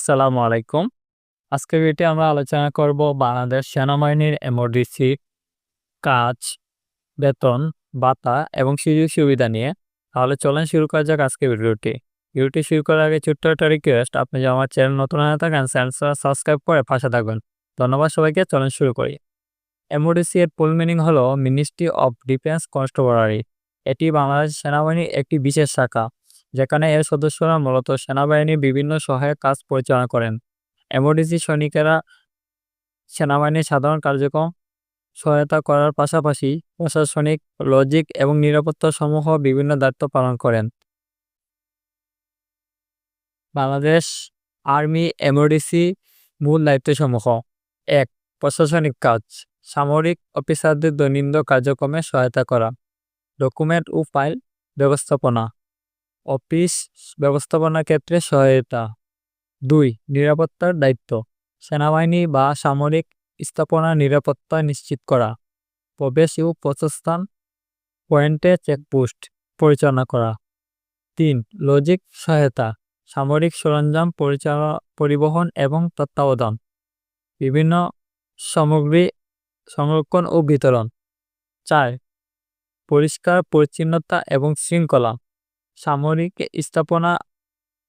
আসসালামু আলাইকুম। আজকে ভিডিওতে আমরা আলোচনা করব বাংলাদেশ সেনাবাহিনীর এমওডিসি কাজ, বেতন, ভাতা এবং সুযোগ সুবিধা নিয়ে। তাহলে চলেন শুরু করা যাক আজকে ভিডিওটি। ভিডিওটি শুরু করার আগে ছোট্ট একটা রিকোয়েস্ট আপনি যদি আমার চ্যানেল নতুন হয়ে থাকেন চ্যানেলটা সাবস্ক্রাইব করে পাশে থাকবেন। ধন্যবাদ সবাইকে চলেন শুরু করি। এমওডিসি এর ফুল মিনিং হলো মিনিস্ট্রি অফ ডিফেন্স কনস্টেবলারি। এটি বাংলাদেশ সেনাবাহিনীর একটি বিশেষ শাখা যেখানে এর সদস্যরা মূলত সেনাবাহিনীর বিভিন্ন সহায়ক কাজ পরিচালনা করেন। এমওডিসি সৈনিকেরা সেনাবাহিনীর সাধারণ কার্যক্রম সহায়তা করার পাশাপাশি প্রশাসনিক, লজিক এবং নিরাপত্তা সমূহ বিভিন্ন দায়িত্ব পালন করেন। বাংলাদেশ আর্মি এমওডিসি মূল দায়িত্বসমূহ এক প্রশাসনিক কাজ সামরিক অফিসারদের দৈনন্দিন কার্যক্রমে সহায়তা করা ডকুমেন্ট ও ফাইল ব্যবস্থাপনা অফিস ব্যবস্থাপনার ক্ষেত্রে সহায়তা। দুই, নিরাপত্তার দায়িত্ব। সেনাবাহিনী বা সামরিক স্থাপনার নিরাপত্তা নিশ্চিত করা। প্রবেশ ও প্রস্থান পয়েন্টে চেকপোস্ট পরিচালনা করা। তিন, লজিক সহায়তা। সামরিক সরঞ্জাম পরিচালনা, পরিবহন এবং তত্ত্বাবধান। বিভিন্ন সামগ্রী সংরক্ষণ ও বিতরণ। চার, পরিষ্কার, পরিচ্ছন্নতা এবং শৃঙ্খলা। সামরিক স্থাপনা,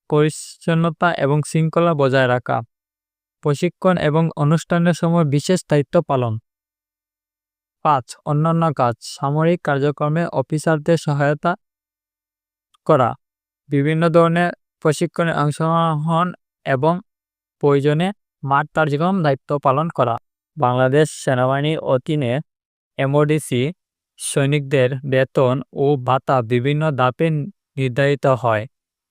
পরিচ্ছন্নতা এবং শৃঙ্খলা বজায় রাখা, প্রশিক্ষণ এবং অনুষ্ঠানের সময় বিশেষ দায়িত্ব পালন। পাঁচ, অন্যান্য কাজ, সামরিক কার্যক্রমে অফিসারদের সহায়তা করা, বিভিন্ন ধরনের প্রশিক্ষণে অংশগ্রহণ এবং প্রয়োজনে মাঠ কার্যক্রম দায়িত্ব পালন করা। বাংলাদেশ সেনাবাহিনীর অধীনে এমওডিসি সৈনিকদের বেতন ও ভাতা বিভিন্ন ধাপে নির্ধারিত হয়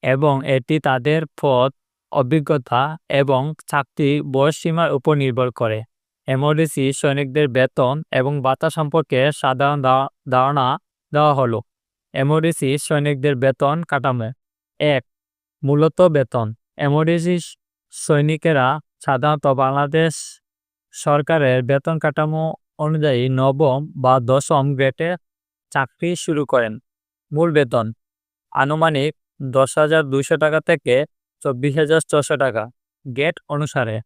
এবং এটি তাদের পথ, অভিজ্ঞতা এবং চাকরি বয়সসীমার উপর নির্ভর করে। এমওডিসি সৈনিকদের বেতন এবং ভাতা সম্পর্কে সাধারণ ধারণা দেওয়া হলো। এমওডিসি সৈনিকদের বেতন কাঠামো। এক, মূলত বেতন। এমওডিসি সৈনিকেরা সাধারণত বাংলাদেশ সরকারের বেতন কাঠামো অনুযায়ী নবম বা দশম গ্রেডে চাকরি শুরু করেন। মূল বেতন। আনুমানিক দশ হাজার দুইশো টাকা থেকে চব্বিশ হাজার ছশো টাকা। গেট অনুসারে।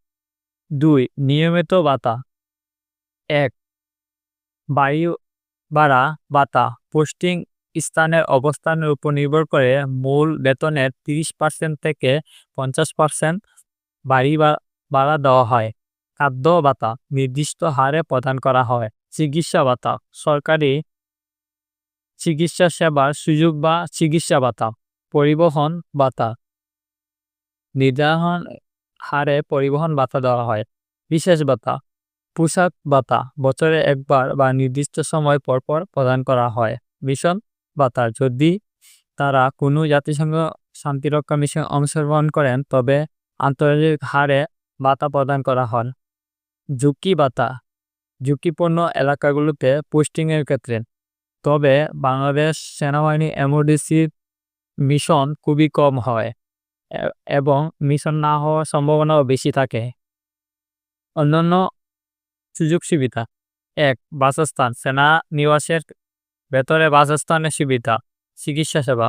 দুই, নিয়মিত ভাতা এক, বায়ু ভাড়া ভাতা পোস্টিং স্থানের অবস্থানের উপর নির্ভর করে মূল বেতনের তিরিশ পার্সেন্ট থেকে পঞ্চাশ পার্সেন্ট বাড়ি ভাড়া দেওয়া হয়। খাদ্য ভাতা নির্দিষ্ট হারে প্রদান করা হয়। চিকিৎসা ভাতা সরকারি চিকিৎসা সেবার সুযোগ বা চিকিৎসা ভাতা পরিবহন ভাতা। নির্ধারণ হারে পরিবহন ভাতা দেওয়া হয়। বিশেষ ভাতা পোশাক ভাতা বছরে একবার বা নির্দিষ্ট সময় পরপর প্রদান করা হয়। মিশন ভাতা, যদি তারা কোনো জাতিসংঘ শান্তিরক্ষা মিশনে অংশগ্রহণ করেন তবে আন্তর্জাতিক হারে ভাতা প্রদান করা হয়। ঝুঁকি ভাতা ঝুঁকিপূর্ণ এলাকাগুলোতে পোস্টিংয়ের ক্ষেত্রে। তবে বাংলাদেশ সেনাবাহিনী এমওডিসির মিশন খুবই কম হয় এবং মিশন না হওয়ার সম্ভাবনাও বেশি থাকে। অন্যান্য সুযোগ সুবিধা, এক, বাসস্থান, সেনা নিবাসের ভেতরে বাসস্থানের সুবিধা, চিকিৎসা সেবা,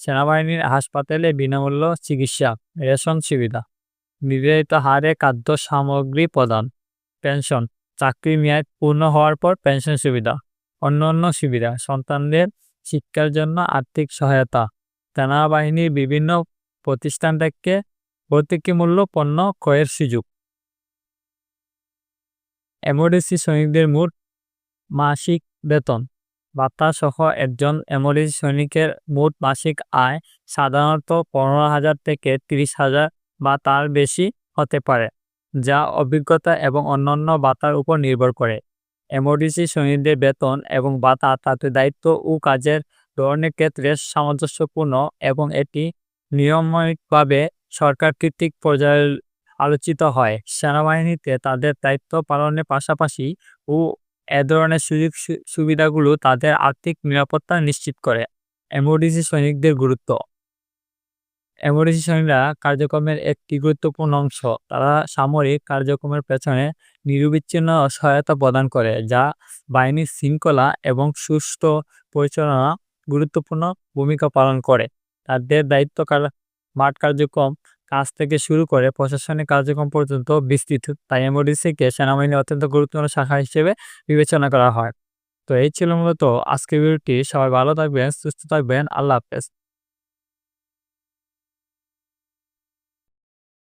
সেনাবাহিনীর হাসপাতালে বিনামূল্য চিকিৎসা, রেশন সুবিধা নির্ধারিত হারে খাদ্য সামগ্রী প্রদান, পেনশন, চাকরি মেয়াদ পূর্ণ হওয়ার পর পেনশন সুবিধা। অন্যান্য সুবিধা, সন্তানদের শিক্ষার জন্য আর্থিক সহায়তা, সেনাবাহিনীর বিভিন্ন প্রতিষ্ঠান থেকে মূল্য পণ্য ক্রয়ের সুযোগ। এমওডিসি সৈনিকদের মোট মাসিক বেতন ভাতা সহ একজন এমওডিসি সৈনিকের মোট মাসিক আয় সাধারণত পনেরো হাজার থেকে তিরিশ হাজার বা তার বেশি হতে পারে, যা অভিজ্ঞতা এবং অন্যান্য ভাতার উপর নির্ভর করে। এমওডিসি সৈনিকদের বেতন এবং ভাতা তাদের দায়িত্ব ও কাজের ধরনের ক্ষেত্রে সামঞ্জস্যপূর্ণ এবং এটি নিয়মিতভাবে সরকার কর্তৃক পর্যায়ে আলোচিত হয়। সেনাবাহিনীতে তাদের দায়িত্ব পালনের পাশাপাশি ও এ ধরনের সুযোগ সুবিধাগুলো তাদের আর্থিক নিরাপত্তা নিশ্চিত করে। এমওডিসি সৈনিকদের গুরুত্ব সৈনিকরা কার্যক্রমের একটি গুরুত্বপূর্ণ অংশ। তারা সামরিক কার্যক্রমের পেছনে নিরবিচ্ছিন্ন সহায়তা প্রদান করে, যা বাহিনীর শৃঙ্খলা এবং সুষ্ঠু পরিচালনা গুরুত্বপূর্ণ ভূমিকা পালন করে। তাদের দায়িত্ব মাঠ কার্যক্রম কাজ থেকে শুরু করে প্রশাসনিক কার্যক্রম পর্যন্ত বিস্তৃত। তাই এমওডিসিকে সেনাবাহিনীর অত্যন্ত গুরুত্বপূর্ণ শাখা হিসেবে বিবেচনা করা হয়। তো এই ছিল মূলত আজকের ভিডিওটি। সবাই ভালো থাকবেন, সুস্থ থাকবেন। আল্লাহ হাফেজ।